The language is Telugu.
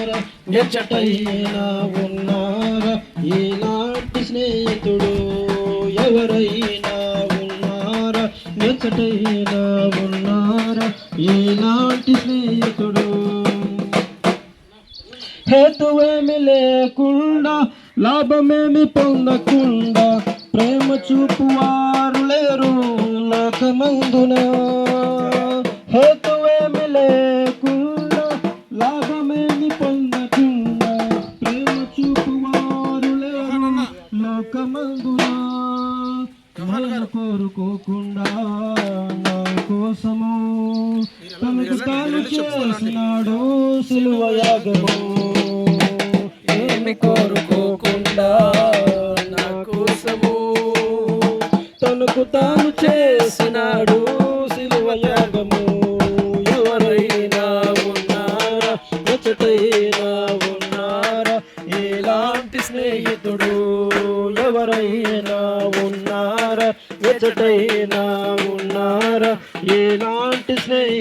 ఎచ్చటైనా ఉన్నారా? ఇలాంటి స్నేహితుడు ఎవరైనా ఉన్నారా? ఎచ్చటైనా ఉన్నారా? ఇలాంటి స్నేహితుడు? హేతువేమి లేకుండా లాభమేమి పొందకుండా ప్రేమ చూపువారు లేరు లోకమందున. హేతు లోకమందున మరణ కోరుకోకుండా నా కోసము తనకు తాను చేసినాడు సిలువ యాగము. ఏమి కోరుకోకుండా నా కోసము? తనకు తాను చేసినాడు సిలువ యాగము. ఎవరైనా ఉన్నారా? స్నేహితుడు ఎవరైనా ఉన్నారా? ఎచ్చటైనా ఉన్నారా? ఎలాంటి స్నేహి